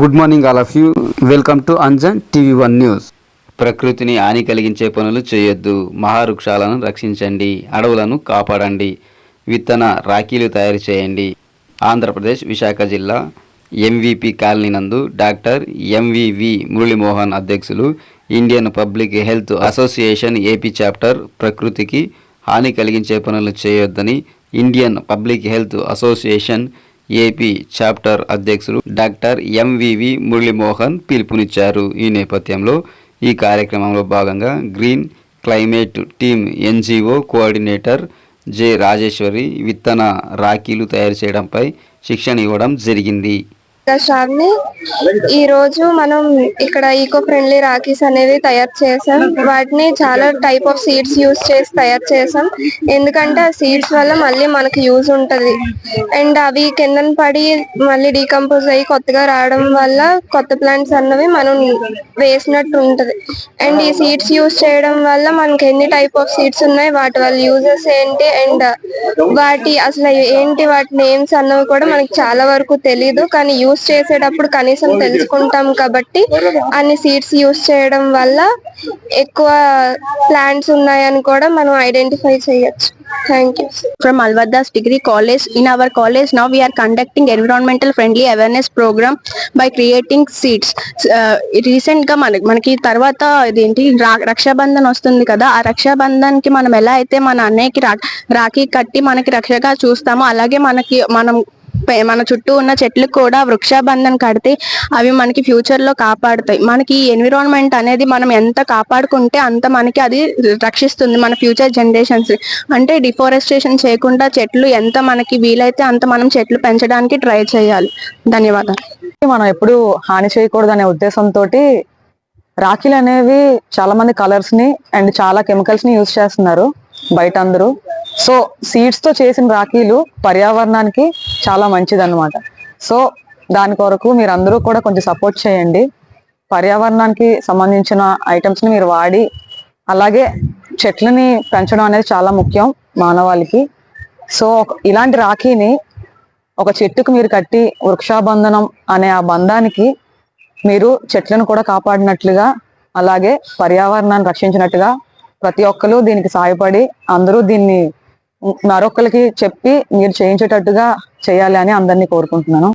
Good morning all of you. Welcome to Anjan TV one news. ప్రకృతిని హాని కలిగించే పనులు చేయొద్దు. మహావృక్షాలను రక్షించండి. అడవులను కాపాడండి. విత్తన రాఖీలు తయారు చేయండి. ఆంధ్రప్రదేశ్ విశాఖ జిల్లా ఎంవిపి కాలనీ నందు డాక్టర్ ఎంవివి మురళీమోహన్ అధ్యక్షులు Indian public health association AP chapter ప్రకృతికి హాని కలిగించే పనులు చేయొద్దని Indian public health association AP chapter అధ్యక్షులు డాక్టర్ ఎంవివి మురళీమోహన్ పిలుపునిచ్చారు. ఈ నేపథ్యంలో ఈ కార్యక్రమంలో భాగంగా green climate team NGO coordinator J Rajeshwari విత్తన రాఖీలు తయారు చేయడంపై శిక్షణ ఇవ్వడం జరిగింది. షాప్ని ఈ రోజు మనం ఇక్కడ ఈకో ఫ్రెండ్లీ రాఖీస్ అనేవి తయారు చేసాం. వాటిని చాలా టైప్ ఆఫ్ సీడ్స్ యూజ్ చేసి తయారు చేసాం. ఎందుకంటే ఆ సీడ్స్ వల్ల మళ్ళీ మనకి యూజ్ ఉంటది. అండ్ అవి కిందన పడి మళ్ళీ డీకంపోజ్ అయ్యి కొత్తగా రావడం వల్ల కొత్త ప్లాంట్స్ అన్నవి మనం వేసినట్టు ఉంటది. అండ్ ఈ సీడ్స్ యూజ్ చేయడం వల్ల మనకి ఎన్ని టైప్ ఆఫ్ సీడ్స్ ఉన్నాయి వాటి వల్ల యూజెస్ ఏంటి అండ్ వాటి అసలు ఏంటి వాటి నేమ్స్ అన్నవి కూడా మనకి చాలా వరకు తెలియదు కానీ యూస్ చేసేటప్పుడు కనీసం తెలుసుకుంటాం కాబట్టి అన్ని సీడ్స్ యూస్ చేయడం వల్ల ఎక్కువ ప్లాంట్స్ ఉన్నాయని కూడా మనం ఐడెంటిఫై చేయొచ్చు thank you from Alvadas Degree College. In our college now we are conducting environmental friendly awareness program by creating seeds. రీసెంట్గా మన మనకి తర్వాత ఇదేంటి రా- రక్షాబంధన్ వస్తుంది కదా ఆ రక్షాబంధన్కి మనం ఎలా అయితే మన అన్నయ్యకి రా- రాఖీ కట్టి మనకి రక్షగా చూస్తామో అలాగే మనకి మనం మన చుట్టూ ఉన్న చెట్లు కూడా వృక్షాబంధం కడితే అవి మనకి ఫ్యూచర్లో కాపాడుతాయి. మనకి ఎన్విరాన్మెంట్ అనేది మనం ఎంత కాపాడుకుంటే అంత మనకి అది రక్షిస్తుంది మన ఫ్యూచర్ జనరేషన్స్. అంటే డిఫారెస్టేషన్ చేయకుండా చెట్లు ఎంత మనకి వీలైతే అంత మనం చెట్లు పెంచడానికి ట్రై చేయాలి. ధన్యవాదాలు. మనం ఎప్పుడు హాని చేయకూడదు అనే ఉద్దేశంతో రాఖీలు అనేవి చాలా మంది కలర్స్ని అండ్ చాలా కెమికల్స్ని యూజ్ చేస్తున్నారు బయట అందరూ. సో సీడ్స్తో చేసిన రాఖీలు పర్యావరణానికి చాలా మంచిది అనమాట సో దాని కొరకు మీరు అందరూ కూడా కొంచెం సపోర్ట్ చేయండి. పర్యావరణానికి సంబంధించిన ఐటమ్స్ని మీరు వాడి అలాగే చెట్లని పెంచడం అనేది చాలా ముఖ్యం మానవాళికి. సో ఇలాంటి రాఖీని ఒక చెట్టుకు మీరు కట్టి వృక్షాబంధనం అనే ఆ బంధానికి మీరు చెట్లను కూడా కాపాడినట్లుగా అలాగే పర్యావరణాన్ని రక్షించినట్టుగా ప్రతి ఒక్కరు దీనికి సాయపడి అందరూ దీన్ని మరొకరికి చెప్పి మీరు చేయించేటట్టుగా చేయాలి అని అందరినీ కోరుకుంటున్నాను.